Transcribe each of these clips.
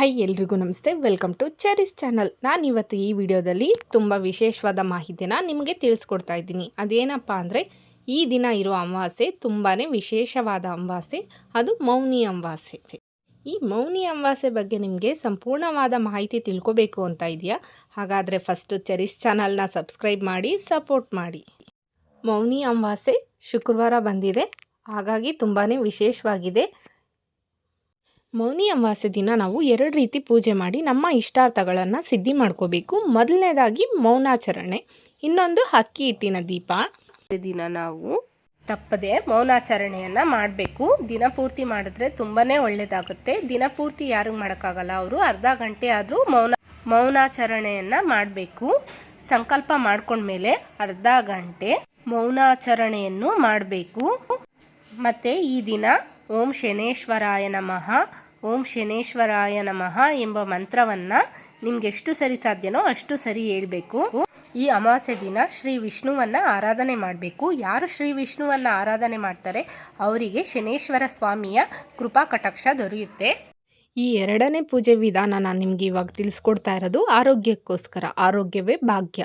Hi ಎಲ್ರಿಗೂ ನಮಸ್ತೆ. Welcome to cherish channel ನಾನು ಇವತ್ತು ಈ ವಿಡಿಯೋದಲ್ಲಿ ತುಂಬ ವಿಶೇಷವಾದ ಮಾಹಿತಿನ ನಿಮಗೆ ತಿಳಿಸ್ಕೊಡ್ತಾ ಇದ್ದೀನಿ. ಅದೇನಪ್ಪ ಅಂದರೆ, ಈ ದಿನ ಇರೋ ಅಮಾವಾಸ್ಯೆ ತುಂಬಾ ವಿಶೇಷವಾದ ಅಮಾವಾಸ್ಯೆ, ಅದು ಮೌನಿ ಅಮಾವಾಸ್ಯೆ ಈ ಮೌನಿ ಅಮಾವಾಸ್ಯೆ ಬಗ್ಗೆ ನಿಮಗೆ ಸಂಪೂರ್ಣವಾದ ಮಾಹಿತಿ ತಿಳ್ಕೊಬೇಕು ಅಂತ ಇದೆಯಾ ಹಾಗಾದರೆ ಫಸ್ಟು ಚೆರಿಸ್ ಚಾನಲ್ನ ಸಬ್ಸ್ಕ್ರೈಬ್ ಮಾಡಿ ಸಪೋರ್ಟ್ ಮಾಡಿ. ಮೌನಿ ಅಮಾವಾಸ್ಯೆ ಶುಕ್ರವಾರ ಬಂದಿದೆ. ಹಾಗಾಗಿ ತುಂಬಾ ವಿಶೇಷವಾಗಿದೆ. ಮೌನಿ ಅಮಾವಾಸ್ಯೆ ದಿನ ನಾವು ಎರಡು ರೀತಿ ಪೂಜೆ ಮಾಡಿ ನಮ್ಮ ಇಷ್ಟಾರ್ಥಗಳನ್ನು ಸಿದ್ಧಿ ಮಾಡ್ಕೋಬೇಕು. ಮೊದಲನೇದಾಗಿ ಮೌನಾಚರಣೆ. ಇನ್ನೊಂದು ಅಕ್ಕಿ ಹಿಟ್ಟಿನ ದೀಪ. ದಿನ ನಾವು ತಪ್ಪದೆ ಮೌನಾಚರಣೆಯನ್ನು ಮಾಡಬೇಕು. ದಿನಪೂರ್ತಿ ಮಾಡಿದ್ರೆ ತುಂಬಾನೇ ದಿನ ದಿನಪೂರ್ತಿ ಯಾರಿಗೂ ಮಾಡೋಕ್ಕಾಗಲ್ಲ ಅವರು. ಅರ್ಧ ಗಂಟೆ ಆದರೂ ಮೌನ, ಮೌನಾಚರಣೆಯನ್ನು ಮಾಡಬೇಕು. ಸಂಕಲ್ಪ ಮಾಡ್ಕೊಂಡ್ಮೇಲೆ ಅರ್ಧ ಗಂಟೆ ಮೌನಾಚರಣೆಯನ್ನು ಮಾಡಬೇಕು. ಮತ್ತು ಈ ದಿನ ಓಂ ಶನೇಶ್ವರಾಯ ನಮಃ. ಓಂ ಶನೇಶ್ವರಾಯ ನಮಃ ಎಂಬ ಮಂತ್ರವನ್ನ ನಿಮ್ಗೆ ಎಷ್ಟು ಸರಿ ಸಾಧ್ಯನೋ ಅಷ್ಟು ಸರಿ ಹೇಳ್ಬೇಕು. ಈ ಅಮಾವಾಸ್ಯೆ ದಿನ ಶ್ರೀ ವಿಷ್ಣುವನ್ನ ಆರಾಧನೆ ಮಾಡಬೇಕು. ಯಾರು ಶ್ರೀ ವಿಷ್ಣುವನ್ನ ಆರಾಧನೆ ಮಾಡ್ತಾರೆ ಅವರಿಗೆ ಶನೇಶ್ವರ ಸ್ವಾಮಿಯ ಕೃಪಾ ಕಟಾಕ್ಷ ದೊರೆಯುತ್ತೆ. ಈ ಎರಡನೇ ಪೂಜೆ ವಿಧಾನ ನಾನು ನಿಮಗೆ ಇವಾಗ ತಿಳಿಸ್ಕೊಡ್ತಾ ಇರೋದು ಆರೋಗ್ಯಕ್ಕೋಸ್ಕರ, ಆರೋಗ್ಯವೇ ಭಾಗ್ಯ.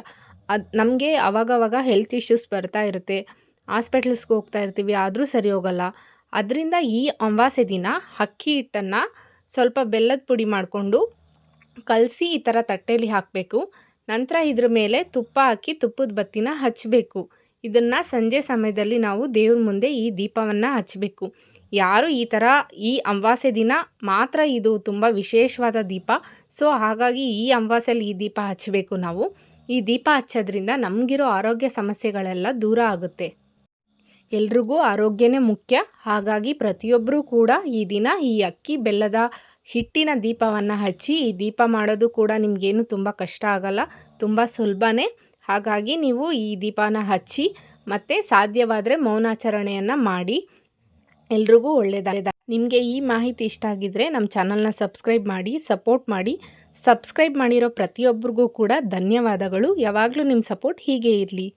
ಅದು ನಮಗೆ ಅವಾಗವಾಗ ಹೆಲ್ತ್ ಇಶ್ಯೂಸ್ ಬರ್ತಾ ಇರುತ್ತೆ. ಹಾಸ್ಪಿಟಲ್ಸ್ಗೆ ಹೋಗ್ತಾ ಇರ್ತೀವಿ, ಆದರೂ ಸರಿ ಹೋಗಲ್ಲ. ಅದರಿಂದ ಈ ಅಮಾವಾಸ್ಯೆ ದಿನ ಅಕ್ಕಿ ಹಿಟ್ಟನ್ನು ಸ್ವಲ್ಪ ಬೆಲ್ಲದ ಪುಡಿ ಮಾಡಿಕೊಂಡು ಕಲಸಿ ಈ ಥರ ತಟ್ಟೆಯಲ್ಲಿ ಹಾಕಬೇಕು. ನಂತರ ಇದ್ರ ಮೇಲೆ ತುಪ್ಪ ಹಾಕಿ ತುಪ್ಪದ ಬತ್ತಿನ ಹಚ್ಚಬೇಕು ಇದನ್ನು ಸಂಜೆ ಸಮಯದಲ್ಲಿ ನಾವು ದೇವ್ರ ಮುಂದೆ ಈ ದೀಪವನ್ನು ಹಚ್ಚಬೇಕು ಯಾರು ಈ ಥರ ಈ ಅಮಾವಾಸ್ಯೆ ದಿನ ಮಾತ್ರ ಇದು ತುಂಬ ವಿಶೇಷವಾದ ದೀಪ. ಸೊ, ಹಾಗಾಗಿ ಈ ಅಮಾವಾಸ್ಯಲ್ಲಿ ಈ ದೀಪ ಹಚ್ಚಬೇಕು ನಾವು. ಈ ದೀಪ ಹಚ್ಚೋದ್ರಿಂದ ನಮಗಿರೋ ಆರೋಗ್ಯ ಸಮಸ್ಯೆಗಳೆಲ್ಲ ದೂರ ಆಗುತ್ತೆ. ಎಲ್ರಿಗೂ ಆರೋಗ್ಯನೇ ಮುಖ್ಯ. ಹಾಗಾಗಿ ಪ್ರತಿಯೊಬ್ಬರೂ ಕೂಡ ಈ ದಿನ ಈ ಅಕ್ಕಿ ಬೆಲ್ಲದ ಹಿಟ್ಟಿನ ದೀಪವನ್ನು ಹಚ್ಚಿ ಈ ದೀಪ ಮಾಡೋದು ಕೂಡ ನಿಮಗೇನು ತುಂಬ ಕಷ್ಟ ಆಗಲ್ಲ, ತುಂಬ ಸುಲಭನೇ. ಹಾಗಾಗಿ ನೀವು ಈ ದೀಪನ ಹಚ್ಚಿ ಮತ್ತು ಸಾಧ್ಯವಾದರೆ ಮೌನಾಚರಣೆಯನ್ನು ಮಾಡಿ. ಎಲ್ರಿಗೂ ಒಳ್ಳೆಯದಾಗಿದೆ ನಿಮಗೆ ಈ ಮಾಹಿತಿ ಇಷ್ಟ ಆಗಿದ್ದರೆ ನಮ್ಮ ಚಾನಲ್ನ ಸಬ್ಸ್ಕ್ರೈಬ್ ಮಾಡಿ, ಸಪೋರ್ಟ್ ಮಾಡಿ. ಸಬ್ಸ್ಕ್ರೈಬ್ ಮಾಡಿರೋ ಪ್ರತಿಯೊಬ್ಬರಿಗೂ ಕೂಡ ಧನ್ಯವಾದಗಳು. ಯಾವಾಗಲೂ ನಿಮ್ಮ ಸಪೋರ್ಟ್ ಹೀಗೆ ಇರಲಿ.